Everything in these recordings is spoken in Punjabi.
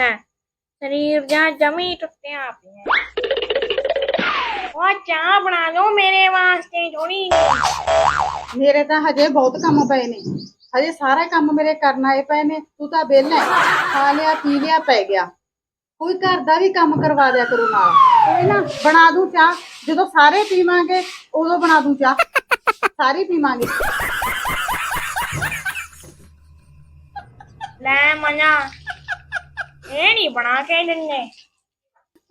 ਲੈ ਸਰੀਰ ਜਾਂ ਜਮੀ ਟੁੱਟਿਆ ਪਿਆ ਉਹ ਚਾਹ ਬਣਾ ਲਓ ਮੇਰੇ ਵਾਸਤੇ ਥੋੜੀ ਮੇਰੇ ਤਾਂ ਹਜੇ ਬਹੁਤ ਕੰਮ ਪਏ ਨੇ। ਹਜੇ ਸਾਰੇ ਕੰਮ ਮੇਰੇ ਕਰਨ ਆਏ ਪਏ ਨੇ। ਤੂੰ ਤਾਂ ਵਿਹਲਾ ਹੈ। ਖਾ ਲਿਆ ਪੀ ਲਿਆ ਪੈ ਗਿਆ। ਕੋਈ ਘਰ ਦਾ ਵੀ ਕੰਮ ਕਰਵਾ ਦਿਆ ਕਰੋ ਨਾਲ। ਕੋਈ ਨਾ ਬਣਾ ਦੂੰ ਚਾਹ। ਜਦੋਂ ਸਾਰੇ ਪੀਵਾਂਗੇ ਉਦੋਂ ਬਣਾ ਦੂੰ ਚਾਹ। ਸਾਰੇ ਪੀਵਾਂਗੇ। ਲੈ ਮਨਾ। ਇਹ ਨਹੀਂ ਬਣਾ ਕੇ ਦਿੰਦੇ।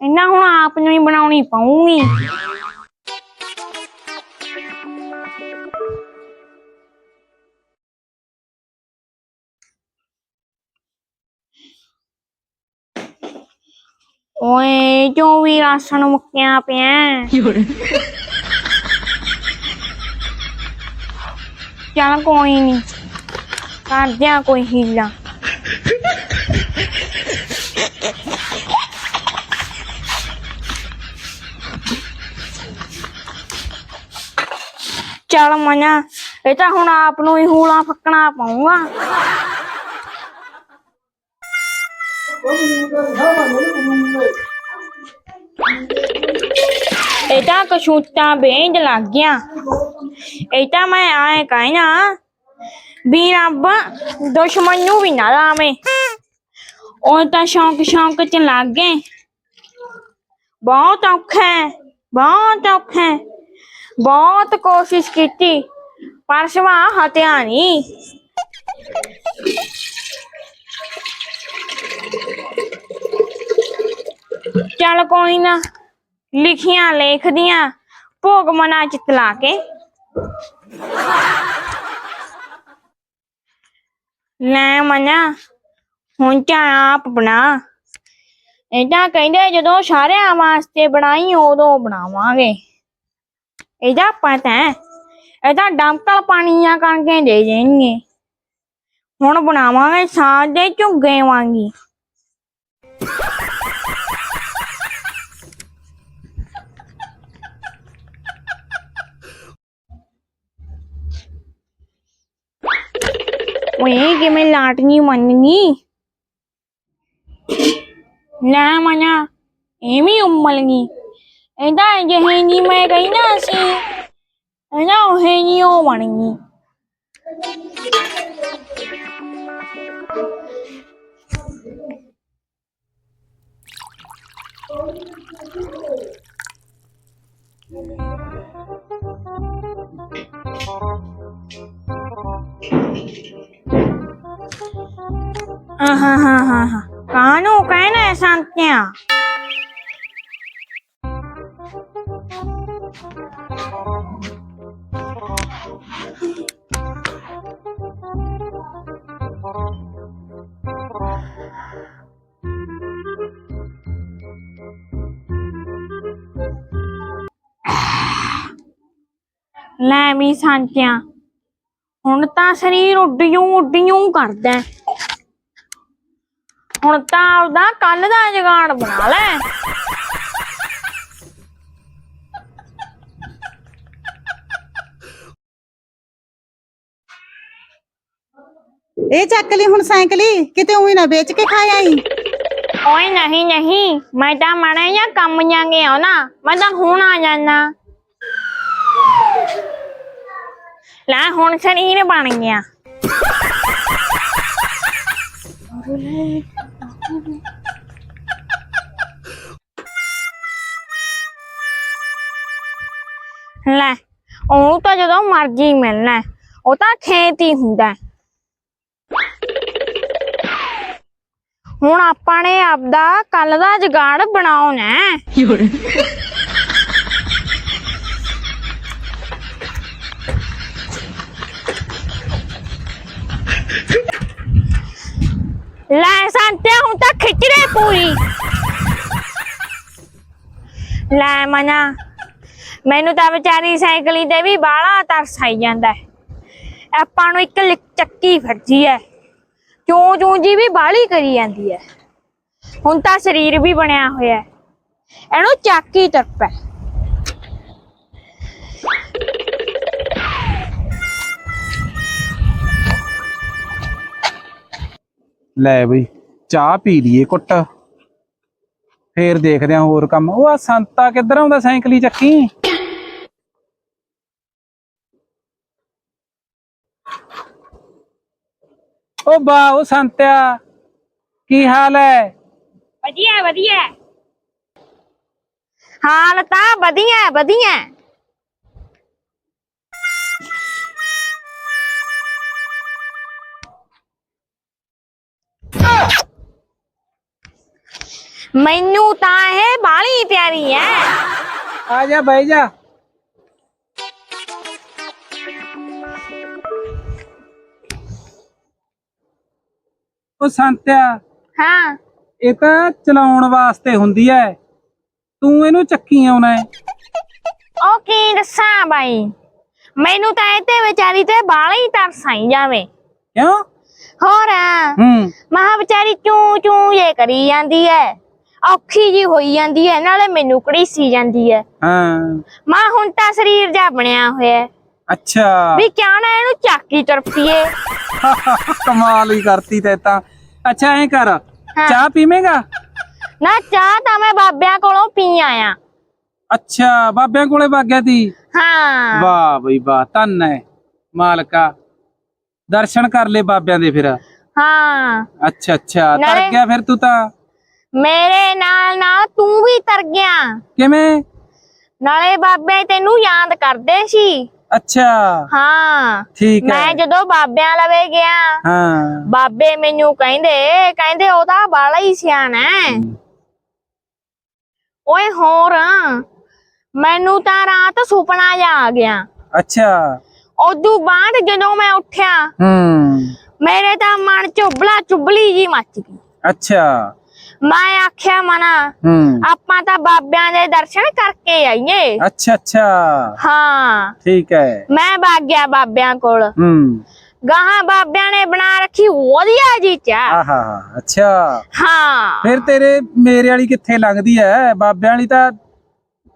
ਇਹਨਾਂ ਹੁਣ ਆਪ ਨੂੰ ਹੀ ਬਣਾਉਣੀ ਪਊਗੀ। ਓਏ, ਜੋ ਵੀ ਰਾਸ਼ਨ ਮੁੱਕਿਆ ਪਿਆ। ਚੱਲ ਕੋਈ ਨਹੀਂ ਕਰਦੇ ਆ ਕੋਈ ਹੀਲਾ। ਚੱਲ ਮਨਾ ਇਹ ਤਾਂ ਹੁਣ ਆਪ ਨੂੰ ਹੀ ਹੂਲਾ ਫੱਕਣਾ ਪਊਗਾ। ਇਹ ਤਾਂ ਕਸ਼ੂਤਾ ਬੇਂਜ ਲੱਗ ਗਿਆ। ਇਹ ਤਾਂ ਮੈਂ ਆਏ ਕਹਿਣਾ, ਵੀ ਰੱਬ ਦੁਸ਼ਮਣ ਨੂੰ ਵੀ ਨਾ ਲਾਵੇਂ। ਉਹ ਤਾਂ ਸ਼ੌਂਕ ਸ਼ੌਂਕ ਚ ਲੱਗ ਗਏ। ਬਹੁਤ ਔਖਾ ਹੈ, ਬਹੁਤ ਔਖਾ ਹੈ। ਬਹੁਤ ਕੋਸ਼ਿਸ਼ ਕੀਤੀ, ਪਰ ਸਵਾ ਹਟਿਆ ਨਹੀਂ। ਚੱਲ ਕੋਈ ਨਾ, ਲਿਖੀਆਂ ਲੇਖਦੀਆਂ, ਭੋਗ ਮਨਾ ਚਿਤ ਕੇ। ਲੈ ਮਨਾ, ਹੁਣ ਤਾਂ ਆਪ ਬਣਾ। ਇਹਦਾ ਕਹਿੰਦੇ ਜਦੋਂ ਸਾਰਿਆਂ ਵਾਸਤੇ ਬਣਾਈ, ਉਦੋਂ ਬਣਾਵਾਂਗੇ। ਇਹਦਾ ਪਤਾ ਹੈ ਇਹਦਾ ਡਮਕਲ ਪਾਣੀਆਂ ਕਰਕੇ ਦੇ ਦੇਣਗੇ। ਹੁਣ ਬਣਾਵਾਂਗੇ ਸਾਗ ਦੇ ਝੁੱਗੇ ਵਾਂਗੀ। ਓਏ ਕਿਵੇਂ ਲਾਟਨੀ ਮੰਨਨੀ? ਨਾ ਮਨਾ ਐਵੇਂ ਉਮਲ ਗਈ ਇਹਦਾ ਜਿਹੇ ਨਹੀਂ ਮੈਂ ਕਹੀ ਨਾ ਸੀ ਇਹਦਾ ਉਹ ਨਹੀਂ ਉਹ ਬਣ ਗਈ ਆਹਾ ਹਾ ਹਾ ਹਾ ਕਾਨੂੰ ਲੈ ਵੀ ਸੰਤਿਆ ਹੁਣ ਤਾਂ ਸਰੀਰ ਉੱਡਿਓ ਉੱਡਿਓ ਕਰਦਾ ਹੁਣ ਤਾਂ ਆਪਦਾ ਕੱਲ ਦਾ ਜਗਾੜ ਬਣਾ ਲੈ। ਇਹ ਚੱਕ ਲਈ ਹੁਣ ਸਾਈਕਲੀ ਕਿਤੇ ਉਹੀ ਨਾ ਵੇਚ ਕੇ ਖਾ ਆਈ ਓਏ ਨਹੀਂ ਨਹੀਂ, ਮੈਂ ਤਾਂ ਮੜਾ ਜਾਂ ਕੰਮ ਜਾਂਗੇ ਆ ਮੈਂ ਤਾਂ ਹੁਣ ਆ ਜਾਣਾ ਲੈ ਹੁਣ ਸਰੀਰ ਬਣ ਗਿਆ। ਲੈ, ਉਹਨੂੰ ਤਾਂ ਜਦੋਂ ਮਰਜ਼ੀ ਮਿਲਣਾ, ਉਹ ਤਾਂ ਖੇਤ ਹੀ ਹੁੰਦਾ। ਹੁਣ ਆਪਾਂ ਨੇ ਆਪਦਾ ਕੱਲ ਦਾ ਜਗਾੜ ਬਣਾਉਣਾ ਹੈ। ਲੈ ਸੰਤੇ, ਹੁਣ ਤਾਂ ਖਿੱਚ ਰੇ ਪੂਰੀ। ਲੈ ਮਨਾ, ਮੈਨੂੰ ਤਾਂ ਵਿਚਾਰੀ ਸਾਈਕਲੀ ਤੇ ਵੀ ਬਾਹਲਾ ਤਰਸ ਆਈ ਜਾਂਦਾ ਹੈ। ਆਪਾਂ ਨੂੰ ਇੱਕ ਚੱਕੀ ਫਿਰਦੀ ਹੈ। ਚੂੰ ਚੂੰ ਜੀ ਵੀ ਬਾਹਲੀ ਕਰੀ ਜਾਂਦੀ ਹੈ ਹੁਣ ਤਾਂ ਸਰੀਰ ਵੀ ਬਣਿਆ ਹੋਇਆ ਹੈ ਇਹਨੂੰ ਚੱਕੀ ਤਰਪੈ। ਲੈ ਬਈ, ਚਾਹ ਪੀ ਲਈਏ ਕੁੱਟ ਫੇਰ ਦੇਖਦੇ ਆ ਹੋਰ ਕੰਮ। ਉਹ ਆ ਸੰਤਾ ਕਿੱਧਰ ਆਉਂਦਾ ਸਾਈਕਲੀ ਚੱਕੀ? ਉਹ ਬਾ ਉਹ ਸੰਤਿਆ ਕੀ ਹਾਲ ਹੈ ਵਧੀਆ ਵਧੀਆ ਹਾਲ ਤਾਂ ਵਧੀਆ ਵਧੀਆ ਮੈਨੂੰ ਤਾਂ ਇਹ ਬਾਲੀ ਪਿਆਰੀ ਹੈ ਆ ਜਾ ਬਹਿ ਜਾ ਉਹ ਸੰਤਿਆ ਹਾਂ। ਇਹ ਤਾਂ ਚਲਾਉਣ ਵਾਸਤੇ ਹੁੰਦੀ ਐ। ਤੂੰ ਇਹਨੂੰ ਚੱਕੀ ਆਉਣਾ ਹੈ ਉਹ ਕੀ ਦੱਸਾਂ ਬਾਈ? ਮੈਨੂੰ ਤਾਂ ਇਹ ਤੇ ਵਿਚਾਰੀ ਤੇ ਬਾਲੀ ਤਰਸ ਆਈ ਜਾਵੇ। ਕਿਉਂ? ਹੋਰ। ਹੂੰ। ਮਹਾ ਵਿਚਾਰੀ ਚੂ ਚੂ ਇਹ ਕਰੀ ਜਾਂਦੀ ਐ। ਔਖੀ ਜੀ ਹੋਈ ਜਾਂਦੀ ਐ ਨਾਲੇ ਮੈਨੂੰ ਕੜੀਸੀ ਜਾਂਦੀ ਐ। ਹਾਂ। ਮਾਂ ਹੁਣ ਤਾਂ ਸਰੀਰ ਜਾ ਬਣਿਆ ਹੋਇਆ ਹੈ। ਅੱਛਾ। ਵੀ ਕਿਉਂ ਨਾ ਇਹਨੂੰ ਚਾਕੀ ਤਰਫੀਏ ਕਮਾਲ ਹੀ ਕਰਤੀ ਤੇ ਤਾਂ। ਅੱਛਾ ਐਂ ਕਰ ਚਾਹ ਪੀਵੇਂਗਾ? ਨਾ ਚਾਹ ਤਾਂ ਮੈਂ ਬਾਬਿਆਂ ਕੋਲੋਂ ਪੀ ਆਇਆ। ਅੱਛਾ ਬਾਬਿਆਂ ਕੋਲੇ ਵਗ ਤੀ? ਹਾਂ। ਵਾਹ ਬਈ ਵਾਹ ਧੰਨ ਹੈ ਮਾਲਕਾ ਦਰਸ਼ਨ ਕਰ ਲੈ ਬਾਬਿਆਂ ਦੇ ਫਿਰ। ਹਾਂ। ਅੱਛਾ ਅੱਛਾ ਤਰ ਗਿਆ ਫਿਰ ਤੂੰ ਤਾਂ? ਮੇਰੇ ਨਾਲ ਨਾਲ ਤੂੰ ਵੀ ਤਰ ਗਿਆ। ਕਿਵੇਂ? ਨਾਲੇ ਬਾਬੇ ਤੈਨੂੰ ਯਾਦ ਕਰਦੇ ਸੀ। ਅੱਛਾ। ਹਾਂ। ਠੀਕ ਹੈ। ਮੈਂ ਜਦੋਂ ਬਾਬਿਆਂ ਲਵੇ ਗਿਆ ਹਾਂ। ਬਾਬੇ ਮੈਨੂੰ ਕਹਿੰਦੇ ਕਹਿੰਦੇ ਉਹਦਾ ਬਾਲਾ ਹੀ ਸਿਆਣਾ ਹੈ। ਓਏ ਹੋਰ ਮੈਨੂੰ ਤਾਂ ਰਾਤ ਸੁਪਨਾ ਜਾ ਆ ਗਿਆ। ਅੱਛਾ। ਉਦੋਂ ਬਾਅਦ ਜਦੋਂ ਮੈਂ ਉੱਠਿਆ ਹੂੰ। ਮੇਰੇ ਤਾਂ ਮਨ ਚੁਬਲਾ ਚੁਬਲੀ ਜੀ ਮੱਚ ਗਈ। ਅੱਛਾ। ਮੈਂ ਆਖਿਆ ਮਨਾ ਹੂੰ। ਆਪਾਂ ਤਾਂ ਬਾਬਿਆਂ ਦੇ ਦਰਸ਼ਨ ਕਰਕੇ ਆਈਏ। ਅੱਛਾ ਅੱਛਾ। ਹਾਂ। ਠੀਕ ਹੈ। ਮੈਂ ਭੱਗ ਗਿਆ ਬਾਬਿਆਂ ਕੋਲ। ਹੂੰ। ਗਾਹਾਂ ਬਾਬਿਆਂ ਨੇ ਬਣਾ ਰੱਖੀ ਵਧੀਆ ਜੀ ਚਾਹ ਆਹਾ ਅੱਛਾ। ਹਾਂ। ਫਿਰ ਤੇਰੇ ਮੇਰੇ ਵਾਲੀ ਕਿੱਥੇ ਲੰਘਦੀ ਐ ਬਾਬਿਆਂ ਵਾਲੀ ਤਾਂ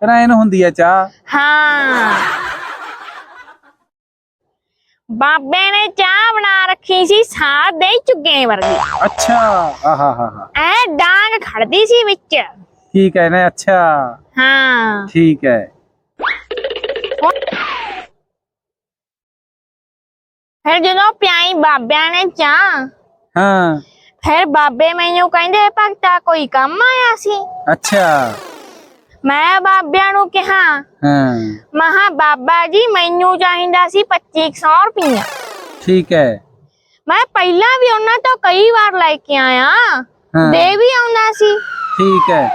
ਰੈਨ ਹੁੰਦੀ ਐ ਚਾਹ ਹਾਂ। ਬਾਬੇ ਨੇ ਚਾਹ ਬਣਾ ਰੱਖੀ ਸੀ ਸਾਧ ਦੇ ਝੁੱਗੇ ਵਰਗੀ ਅੱਛਾ ਆਹਾ ਹਾ ਹਾ ਐ ਡਾਂਗ ਖੜਦੀ ਸੀ ਵਿੱਚ ਠੀਕ ਹੈ ਨਾ ਅੱਛਾ ਹਾਂ ਠੀਕ ਹੈ ਫਿਰ ਜਦੋਂ ਪਿਆਈ ਬਾਬਿਆਂ ਨੇ ਚਾਹ ਹਾਂ ਫਿਰ ਬਾਬੇ ਮੈਨੂੰ ਕਹਿੰਦੇ ਭਗਤਾ ਕੋਈ ਕੰਮ ਆਇਆ ਸੀ ਅੱਛਾ ਮੈਂ ਬਾਬਿਆਂ ਨੂੰ ਕਿਹਾ ਹਾਂ। ਮਹਾ ਬਾਬਾ ਜੀ ਮੈਨੂੰ ਚਾਹੀਦਾ ਸੀ 2500 ਰੁਪਈਆ। ਠੀਕ ਹੈ। ਮੈਂ ਪਹਿਲਾਂ ਵੀ ਉਹਨਾਂ ਤੋਂ ਕਈ ਵਾਰ ਲੈ ਕੇ ਆਇਆ ਹਾਂ। ਦੇ ਵੀ ਆਉਂਦਾ ਸੀ। ਠੀਕ ਹੈ।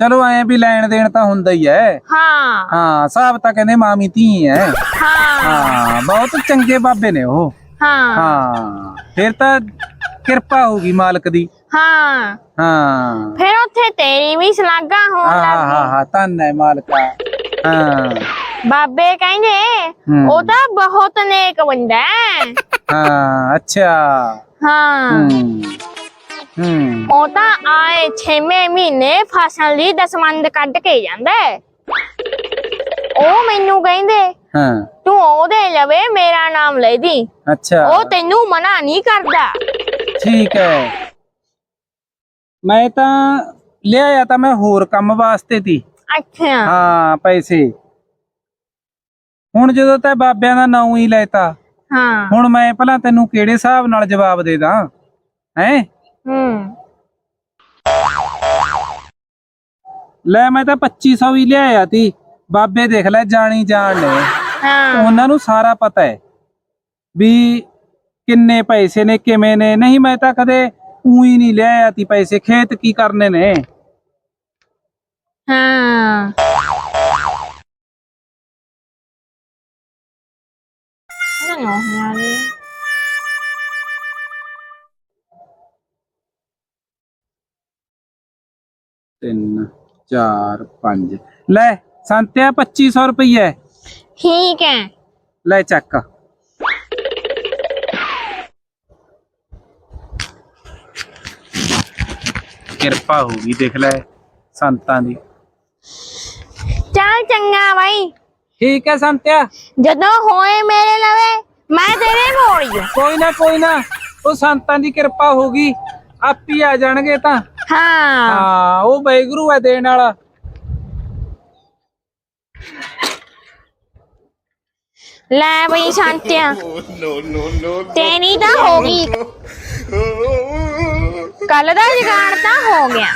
ਚਲੋ ਐ ਵੀ ਲੈਣ ਦੇਣ ਤਾਂ ਹੁੰਦਾ ਹੀ ਐ ਹਾਂ। ਹਾਂ ਸਾਹਿਬ ਤਾਂ ਕਹਿੰਦੇ ਮਾਮੀ ਧੀ ਐ ਹਾਂ। ਹਾਂ ਬਹੁਤ ਚੰਗੇ ਬਾਬੇ ਨੇ ਉਹ। ਹਾਂ। ਹਾਂ ਫਿਰ ਤਾਂ ਕਿਰਪਾ ਹੋਊਗੀ ਮਾਲਕ ਦੀ। ਹਾਂ। ਹਾਂ ਫਿਰ ਉੱਥੇ ਤੇਰੀ ਵੀ ਸ਼ਲਾਘਾ ਹੋਣ ਹਾਂ ਲੱਗ ਹਾਂ ਹਾਂ ਧੰਨ ਹੈ ਮਾਲਕਾ ਹਾਂ ਗਈ ਬਾਬੇ ਕਹਿੰਦੇ ਹੂੰ। ਉਹ ਤਾਂ ਬਹੁਤ ਨੇਕ ਬੰਦਾ ਹੈ ਹਾਂ ਅੱਛਾ ਹਾਂ ਹੂੰ ਹੂੰ ਉਹ ਤਾਂ ਆਏ 6ਵੇਂ ਮਹੀਨੇ ਫਸਲ ਦੀ ਦਸਮੰਦ ਕੱਢ ਕੇ ਜਾਂਦਾ ਹੈ। ਉਹ ਮੈਨੂੰ ਕਹਿੰਦੇ ਹਾਂ ਤੂੰ ਉਹਦੇ ਲਵੇ ਮੇਰਾ ਨਾਮ ਲੈ ਦੀ ਅੱਛਾ ਉਹ ਤੈਨੂੰ ਮਨਾ ਨਹੀਂ ਕਰਦਾ ਠੀਕ ਹੈ ਮੈਂ ਤਾਂ ਲਿਆਇਆ ਤਾਂ ਮੈਂ ਹੋਰ ਕੰਮ ਵਾਸਤੇ ਤੀ। ਅੱਛਾ। ਹਾਂ ਪੈਸੇ। ਹੁਣ ਜਦੋਂ ਤੈ ਬਾਬਿਆਂ ਦਾ ਨਾਂ ਹੀ ਲੈਤਾ। ਹਾਂ। ਹੁਣ ਮੈਂ ਭਲਾ ਤੈਨੂੰ ਕਿਹੜੇ ਹਿਸਾਬ ਨਾਲ ਜਵਾਬ ਦੇ ਦਾਂ ਹੈ? ਹੂੰ। ਲੈ ਮੈਂ ਤਾਂ 2500 ਹੀ ਲਿਆਇਆ ਤੀ। ਬਾਬੇ ਦੇਖ ਲੈ ਜਾਣੀ ਜਾਣ। ਨੇ ਹਾਂ। ਉਹਨਾਂ ਨੂੰ ਸਾਰਾ ਪਤਾ ਹੈ ਵੀ ਕਿੰਨੇ ਪੈਸੇ ਨੇ ਕਿਵੇਂ ਨੇ। ਨਹੀਂ ਮੈਂ ਤਾਂ ਕਦੇ ਉਹੀ ਨਹੀਂ ਲਿਆਇਆ ਤੀ ਪੈਸੇ ਖੇਤ ਕੀ ਕਰਨੇ ਨੇ ਹਾਂ ਨਾ ਨਾ ਤਿੰਨ ਚਾਰ ਪੰਜ ਲੈ ਸੰਤਿਆ 2500 ਰੁਪਏ ਠੀਕ ਹੈ ਲੈ ਚੱਕ ਕਿਰਪਾ ਹੋਗੀ ਦੇਖ ਲੈ ਸੰਤਾਂ ਦੀ। ਚੱਲ ਚੰਗਾ ਬਾਈ। ਠੀਕ ਹੈ ਸੰਤਿਆ। ਜਦੋਂ ਹੋਏ ਮੇਰੇ ਲਵੇ ਮੈਂ ਤੇਰੇ ਮੋੜੀਓ ਕੋਈ ਨਾ ਕੋਈ ਨਾ ਉਹ ਸੰਤਾਂ ਦੀ ਕਿਰਪਾ ਹੋਗੀ ਆਪੀ ਆ ਜਾਣਗੇ ਤਾਂ। ਹਾਂ। ਹਾਂ ਉਹ ਬੈਗਰੂ ਹੈ ਦੇਣ ਵਾਲਾ। ਲੈ ਬਈ ਸ਼ਾਂਤਿਆ. ਤੇਨੀ ਤਾਂ ਹੋ ਗਈ। ਕੱਲ ਦਾ ਜਗਾਣ ਤਾਂ ਹੋ ਗਿਆ।